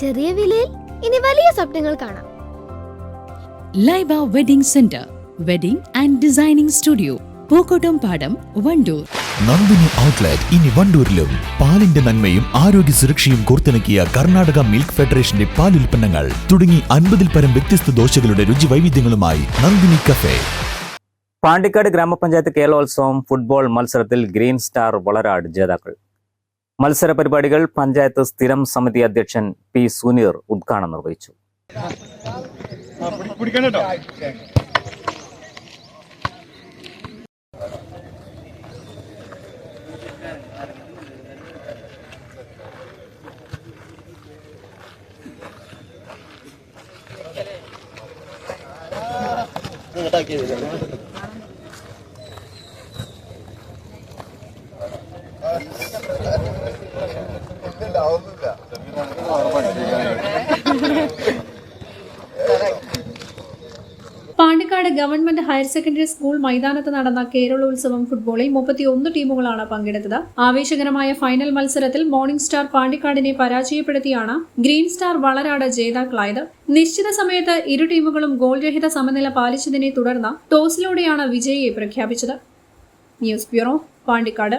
ചെറിയ വിലയിൽ ഇനി വലിയ സ്വപ്നങ്ങൾ കാണാം. Laiba wedding centre wedding and designing studio Pookkottumpadam Wandoor. Nandini outlet ഇനി വണ്ടൂരിലും. പാലിന്റെ നന്മയും ആരോഗ്യ സുരക്ഷയും കോർത്തിണക്കിയ കർണാടക മിൽക്ക് ഫെഡറേഷന്റെ പാൽ ഉൽപ്പന്നങ്ങൾ തുടങ്ങി അൻപതിൽ പരം വ്യത്യസ്ത ദോശകളുടെ രുചി വൈവിധ്യങ്ങളുമായി നന്ദിനി കഫേ പാണ്ടിക്കാട് ഗ്രാമപഞ്ചായത്ത് കേരളോത്സവം ഫുട്ബോൾ മത്സരത്തിൽ ഗ്രീൻ സ്റ്റാർ വളരാട് ജേതാക്കൾ. മത്സര പരിപാടികൾ പഞ്ചായത്ത് സ്ഥിരം സമിതി അധ്യക്ഷൻ പി സുനീർ ഉദ്ഘാടനം നിർവഹിച്ചു. Pandikkad government higher secondary school മൈതാനത്ത് നടന്ന കേരളോത്സവം ഫുട്ബോളിൽ മുപ്പത്തിയൊന്ന് ടീമുകളാണ് പങ്കെടുത്തത്. ആവേശകരമായ ഫൈനൽ മത്സരത്തിൽ മോർണിംഗ് സ്റ്റാർ പാണ്ടിക്കാടിനെ പരാജയപ്പെടുത്തിയാണ് ഗ്രീൻ സ്റ്റാർ വളരാട് ജേതാക്കളായത്. നിശ്ചിത സമയത്ത് ഇരു ടീമുകളും ഗോൾ രഹിത സമനില പാലിച്ചതിനെ തുടർന്ന് ടോസിലൂടെയാണ് വിജയിയെ പ്രഖ്യാപിച്ചത്. News bureau Pandikkad.